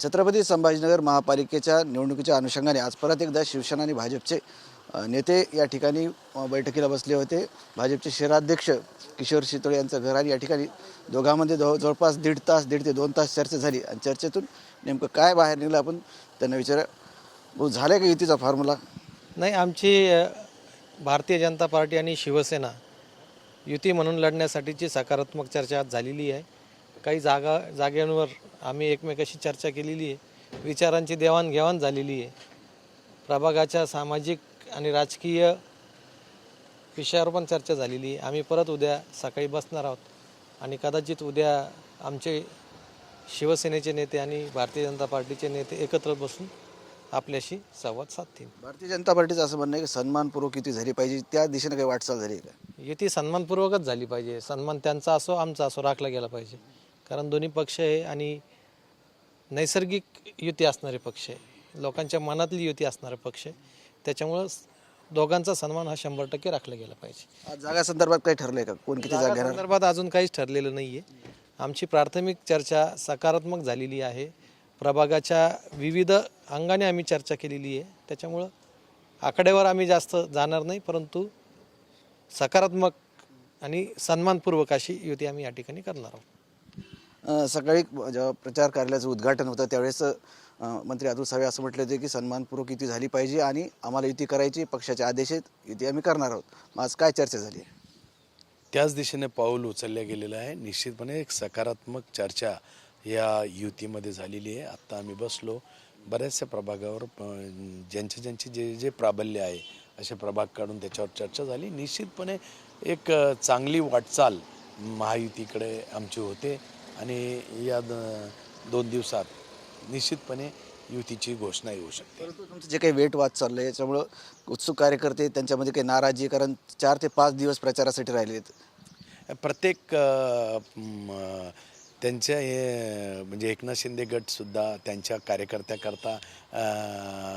छत्रपती संभाजीनगर महापालिकेच्या निवडणुकीच्या अनुषंगाने आज परत एकदा शिवसेना आणि भाजपचे नेते या ठिकाणी बैठकीला बसले होते. भाजपचे शहराध्यक्ष किशोर शितोळे यांचं घर आणि या ठिकाणी दोघांमध्ये जवळ जवळपास दीड तास दीड ते दोन तास चर्चा झाली. आणि चर्चेतून नेमकं काय बाहेर निघलं आपण त्यांना विचारा भाऊ झालं का युतीचा फॉर्म्युला? नाही आमची भारतीय जनता पार्टी आणि शिवसेना युती म्हणून लढण्यासाठीची सकारात्मक चर्चा आज झालेली आहे. काही जागा जागांवर आम्ही एकमेकाशी चर्चा केलेली आहे. विचारांची देवाणघेवाण झालेली आहे. प्रभागाच्या सामाजिक आणि राजकीय विषयावर पण चर्चा झालेली आहे. आम्ही परत उद्या सकाळी बसणार आहोत. आणि कदाचित उद्या आमचे शिवसेनेचे नेते आणि भारतीय जनता पार्टीचे नेते एकत्र बसून आपल्याशी संवाद साधतील. भारतीय जनता पार्टीचं असं म्हणणं आहे की सन्मानपूर्वक युती झाली पाहिजे. त्या दिशेने काही वाटचाल झाली का? युती सन्मानपूर्वकच झाली पाहिजे. सन्मान त्यांचा असो आमचा असो राखला गेला पाहिजे. कारण दोन्ही पक्ष आहे आणि नैसर्गिक युती असणारे पक्ष आहे लोकांच्या मनातली युती असणारे पक्ष आहे त्याच्यामुळं दोघांचा सन्मान हा शंभर टक्के राखला गेला पाहिजे. जागा संदर्भात काही ठरलंय का? कोण किती जागा घेणार? संदर्भात अजून काहीच ठरलेलं नाही आहे आमची प्राथमिक चर्चा सकारात्मक झालेली आहे. प्रभागाच्या विविध अंगाने आम्ही चर्चा केलेली आहे. त्याच्यामुळं आकड्यावर आम्ही जास्त जाणार नाही परंतु सकारात्मक आणि सन्मानपूर्वक अशी युती आम्ही या ठिकाणी करणार आहोत. सकाळी जेव्हा प्रचार कार्यालयाचं उद्घाटन होतं त्यावेळेस मंत्री अतुल सावे असं म्हटले होते की सन्मानपूर्वक युती झाली पाहिजे आणि आम्हाला युती करायची पक्षाचे आदेश आहेत युती आम्ही करणार आहोत. मग आज काय चर्चा झाली? आहे त्याच दिशेने पाऊल उचललं गेलेलं आहे. निश्चितपणे एक सकारात्मक चर्चा या युतीमध्ये झालेली आहे. आत्ता आम्ही बसलो. बऱ्याचशा प्रभागावर ज्यांचे ज्यांचे जे जे प्राबल्य आहे असे प्रभाग काढून त्याच्यावर चर्चा झाली. निश्चितपणे एक चांगली वाटचाल महायुतीकडे आमची होते. आणि या दोन दिवसात निश्चितपणे युतीची घोषणा येऊ शकते. परंतु तुमचं जे काही वेट वाद चाललं आहे याच्यामुळं उत्सुक कार्यकर्ते त्यांच्यामध्ये काही नाराजी कारण चार ते पाच दिवस प्रचारासाठी राहिले आहेत प्रत्येक त्यांच्या हे म्हणजे एकनाथ शिंदे गटसुद्धा त्यांच्या कार्यकर्त्याकरता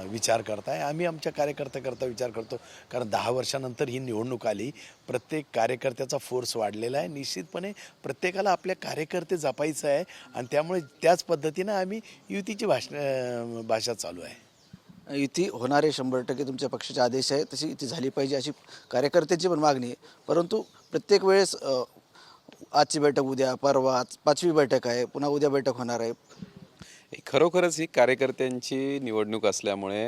विचार करताय. आम्ही आमच्या कार्यकर्त्याकरता विचार करतो. कारण दहा वर्षानंतर ही निवडणूक आली. प्रत्येक कार्यकर्त्याचा फोर्स वाढलेला आहे. निश्चितपणे प्रत्येकाला आपल्या कार्यकर्ते जपायचं आहे. आणि त्यामुळे त्याच पद्धतीनं आम्ही युतीची भाषण भाषा चालू आहे. युती होणारे शंभर टक्के तुमच्या पक्षाचे आदेश आहे तशी युती झाली पाहिजे अशी कार्यकर्त्याची पण मागणी आहे. परंतु प्रत्येक वेळेस आजची बैठक उद्या परवा आज पाचवी बैठक आहे पुन्हा उद्या बैठक होणार आहे. खरोखरच ही कार्यकर्त्यांची निवडणूक असल्यामुळे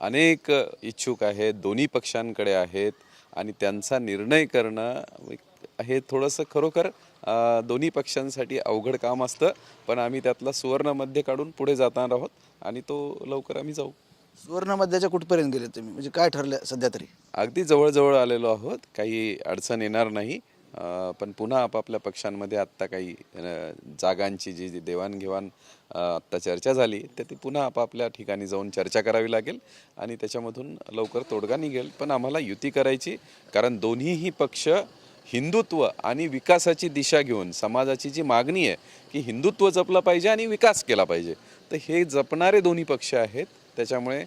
अनेक इच्छुक आहेत दोन्ही पक्षांकडे आहेत आणि त्यांचा निर्णय करणं हे थोडंसं खरोखर दोन्ही पक्षांसाठी अवघड काम असतं. पण आम्ही त्यातला सुवर्ण मध्य काढून पुढे जाणार आहोत आणि तो लवकर आम्ही जाऊ. सुवर्ण मध्याच्या कुठपर्यंत गेले तुम्ही? म्हणजे काय ठरलं सध्या तरी? अगदी जवळजवळ आलेलो आहोत. काही अडचण येणार नाही. पण पुन्हा आपापल्या पक्षांमध्ये आत्ता काही जागांची जी जी देवाणघेवाण आत्ता चर्चा झाली तर ती पुन्हा आपापल्या ठिकाणी जाऊन चर्चा करावी लागेल आणि त्याच्यामधून लवकर तोडगा निघेल. पण आम्हाला युती करायची कारण दोन्हीही पक्ष हिंदुत्व आणि विकासाची दिशा घेऊन समाजाची जी मागणी आहे की हिंदुत्व जपलं पाहिजे आणि विकास केला पाहिजे. तर हे जपणारे दोन्ही पक्ष आहेत त्याच्यामुळे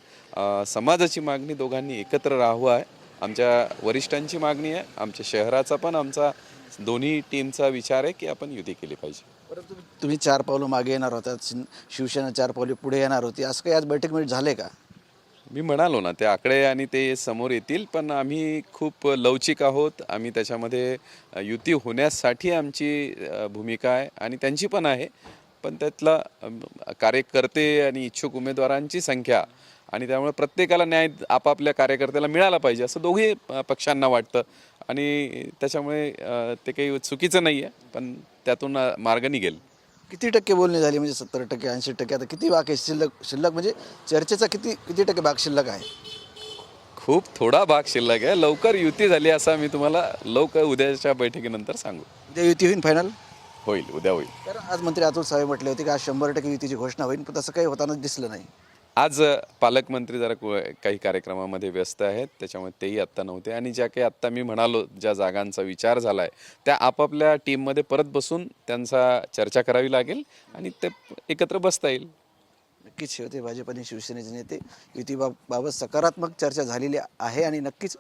समाजाची मागणी दोघांनी एकत्र राहावं आहे. आमच्या वरिष्ठांची मागणी आहे. आमच्या शहराचा पण आमचा दोन्ही टीमचा विचार आहे की आपण युती केली पाहिजे. परंतु तुम्ही चार पावलं मागे येणार होता. शिवसेना चार पावले पुढे येणार होती. असं काही आज बैठकीमध्ये झालंय का? मी म्हणालो ना ते आकडे आणि ते समोर येतील पण आम्ही खूप लवचिक आहोत. आम्ही त्याच्यामध्ये युती होण्यासाठी आमची भूमिका आहे आणि त्यांची पण आहे. पण त्यातला कार्यकर्ते आणि इच्छुक उमेदवारांची संख्या आणि त्यामुळे प्रत्येकाला न्याय आपापल्या कार्यकर्त्याला मिळाला पाहिजे असं दोघी पक्षांना वाटतं. आणि त्याच्यामुळे ते काही चुकीचं नाही आहे पण त्यातून मार्ग निघेल. किती टक्के बोलणी झाली म्हणजे सत्तर टक्के ऐंशी टक्के? आता किती भाग आहे? शिल्लक शिल्लक म्हणजे चर्चेचा किती किती टक्के भाग शिल्लक आहे? खूप थोडा भाग शिल्लक आहे. लवकर युती झाली असं मी तुम्हाला लवकर उद्याच्या बैठकीनंतर सांगू. उद्या युती होईल फायनल होईल उद्या होईल. तर आज मंत्री अतुल साहेब म्हटले होते की आज शंभर टक्के युतीची घोषणा होईल पण तसं काही होताना दिसलं नाही. आज पालकमंत्री जरा को- काही कार्यक्रमामध्ये व्यस्त आहेत त्याच्यामुळे तेही आत्ता नव्हते. आणि ज्या काही आत्ता मी म्हणालो ज्या जागांचा विचार झाला आहे त्या आपापल्या टीममध्ये परत बसून त्यांचा चर्चा करावी लागेल आणि ते एकत्र बसता येईल. नक्कीच शिवते भाजप आणि शिवसेनेचे नेते युतीबाबत सकारात्मक चर्चा झालेली आहे आणि नक्कीच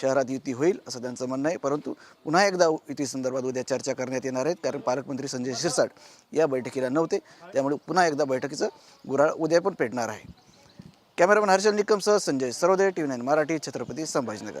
शहरात युती होईल असं त्यांचं म्हणणं आहे. परंतु पुन्हा एकदा युती संदर्भात उद्या चर्चा करण्यात येणार आहेत कारण पालकमंत्री संजय शिरसाट या बैठकीला नव्हते. त्यामुळे पुन्हा एकदा बैठकीचं गुराळ उद्या पण पेटणार आहे. Cameraman Harshal निकमसह Sanjay Sarvodaya T V nine Marathi Chhatrapati Sambhajinagar.